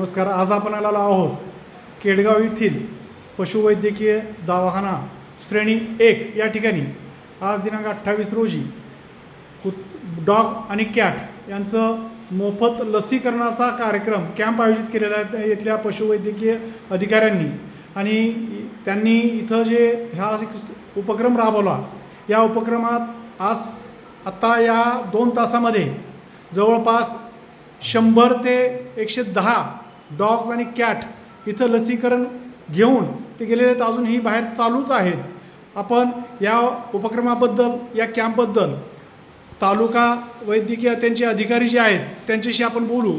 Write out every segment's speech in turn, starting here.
नमस्कार आज आपण आलेलो आहोत केडगाव येथील पशुवैद्यकीय दवाखाना श्रेणी एक या ठिकाणी. आज दिनांक अठ्ठावीस रोजी कुत डॉग आणि कॅट यांचं मोफत लसीकरणाचा कार्यक्रम कॅम्प आयोजित केलेला आहे. इथल्या पशुवैद्यकीय अधिकाऱ्यांनी आणि त्यांनी इथं जे ह्या उपक्रम राबवला या उपक्रमात आज आत्ता या दोन तासामध्ये जवळपास शंभर ते एकशे दहा डॉग्स आणि कॅट इथं लसीकरण घेऊन ते गेलेले आहेत. अजूनही बाहेर चालूच आहेत. आपण या उपक्रमाबद्दल या कॅम्पबद्दल तालुका वैद्यकीय त्यांचे अधिकारी जे आहेत त्यांच्याशी आपण बोलू.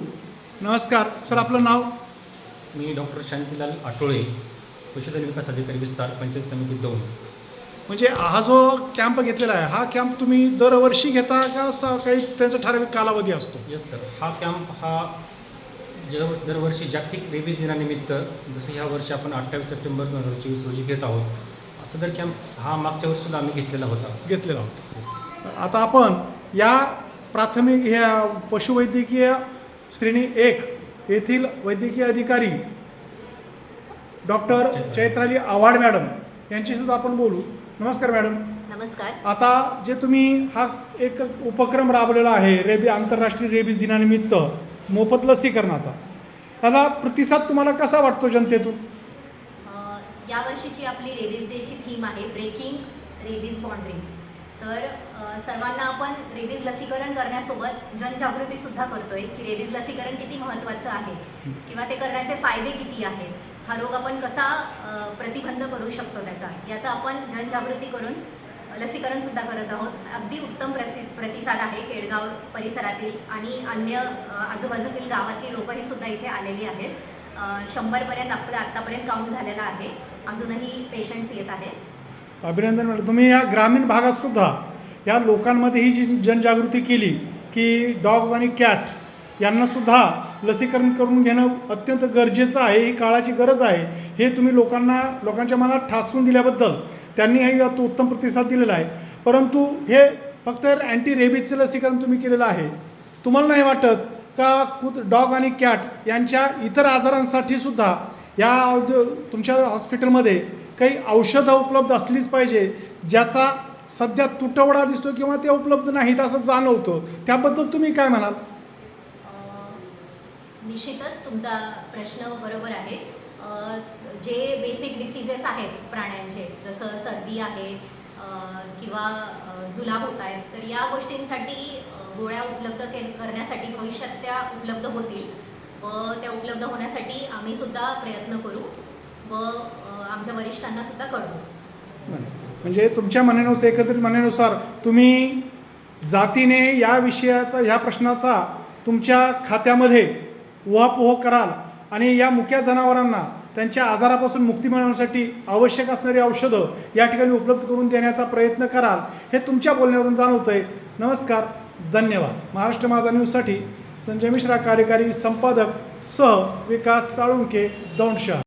नमस्कार. सर आपलं नाव? मी डॉक्टर शांतीलाल आठोळे पशुधन विकास अधिकारी विस्तार पंचायत समिती दोन. म्हणजे हा जो कॅम्प घेतलेला आहे हा कॅम्प तुम्ही दरवर्षी घेता का असं काही त्यांचा ठराविक कालावधी असतो? येस सर हा कॅम्प हा ज दरवर्षी जागतिक रेबीज दिनानिमित्त जसं ह्या वर्षी आपण अठ्ठावीस सप्टेंबर दोन हजार चोवीस रोजी घेत आहोत असं जर कॅम्प हा मागच्या वर्षीसुद्धा आम्ही घेतलेला होता. घेतलेला होता. येस आता आपण या प्राथमिक ह्या पशुवैद्यकीय श्रेणी एक येथील वैद्यकीय अधिकारी डॉक्टर चैत्राली आव्हाड मॅडम यांची सुद्धा आपण बोलू. नमस्कार मॅडम. नमस्कार. आता जे तुम्ही हा एक उपक्रम राबवलेला आहे रेबी आंतरराष्ट्रीय रेबीज दिनानिमित्त. मोफत लसीकरणाचा. त्याला प्रतिसाद तुम्हाला कसा वाटतो जनतेतून? अ, यावर्षीची आपली रेबीज डेची थीम आहे ब्रेकिंग रेबीज बाउंड्रीज. तर सर्वांना आपण रेबीज लसीकरण करण्यासोबत जनजागृतीसुद्धा करतोय की रेबीज लसीकरण किती महत्त्वाचं आहे किंवा ते करण्याचे फायदे किती आहेत हा रोग आपण कसा प्रतिबंध करू शकतो त्याचा याचा आपण जनजागृती करून लसीकरणसुद्धा करत आहोत. अगदी उत्तम प्रसि प्रतिसाद आहे केडगाव परिसरातील आणि अन्य आजूबाजूतील गावातील लोकही सुद्धा इथे आलेली आहेत. शंभरपर्यंत आपलं आत्तापर्यंत काउंट झालेला आहे. अजूनही पेशंट्स येत आहेत. अभिनंदन मॅडम. तुम्ही या ग्रामीण भागात सुद्धा या लोकांमध्ये ही जी जनजागृती केली की डॉग्स आणि कॅट्स यांना सुद्धा लसीकरण करून घेणं अत्यंत गरजेचं आहे. ही काळाची गरज आहे. हे तुम्ही लोकांना लोकांच्या मनात ठासून दिल्याबद्दल त्यांनीही तो उत्तम प्रतिसाद दिलेला आहे. परंतु हे फक्त अँटी रेबीजचं लसीकरण तुम्ही केलेलं आहे. तुम्हाला नाही वाटत का कुत डॉग आणि कॅट यांच्या इतर आजारांसाठी सुद्धा या तुमच्या हॉस्पिटलमध्ये काही औषधं उपलब्ध असलीच पाहिजे ज्याचा सध्या तुटवडा दिसतो किंवा ते उपलब्ध नाहीत असं जाणवतं. त्याबद्दल तुम्ही काय म्हणाल? निश्चितच तुमचा प्रश्न बरोबर आहे. जे बेसिक डिसीजेस आहेत प्राण्यांचे जसं सर्दी आहे किंवा जुलाब होत आहेत तर या गोष्टींसाठी गोळ्या उपलब्ध के करण्यासाठी भविष्यात त्या उपलब्ध होतील. व त्या उपलब्ध होण्यासाठी आम्ही सुद्धा प्रयत्न करू व आमच्या वरिष्ठांना सुद्धा कळवू. म्हणजे तुमच्या मनानुसार एकत्रित मनानुसार तुम्ही जातीने या विषयाचा ह्या प्रश्नाचा तुमच्या खात्यामध्ये उहापोह कराल. आणि या मुक्या जनावरांना त्यांच्या आजारापासून मुक्ती मिळवण्यासाठी आवश्यक असणारी औषधं या ठिकाणी उपलब्ध करून देण्याचा प्रयत्न कराल हे तुमच्या बोलण्यावरून जाणवतं आहे नमस्कार धन्यवाद. महाराष्ट्र माझा न्यूजसाठी संजय मिश्रा कार्यकारी संपादक सह विकास साळुंके दौंडशा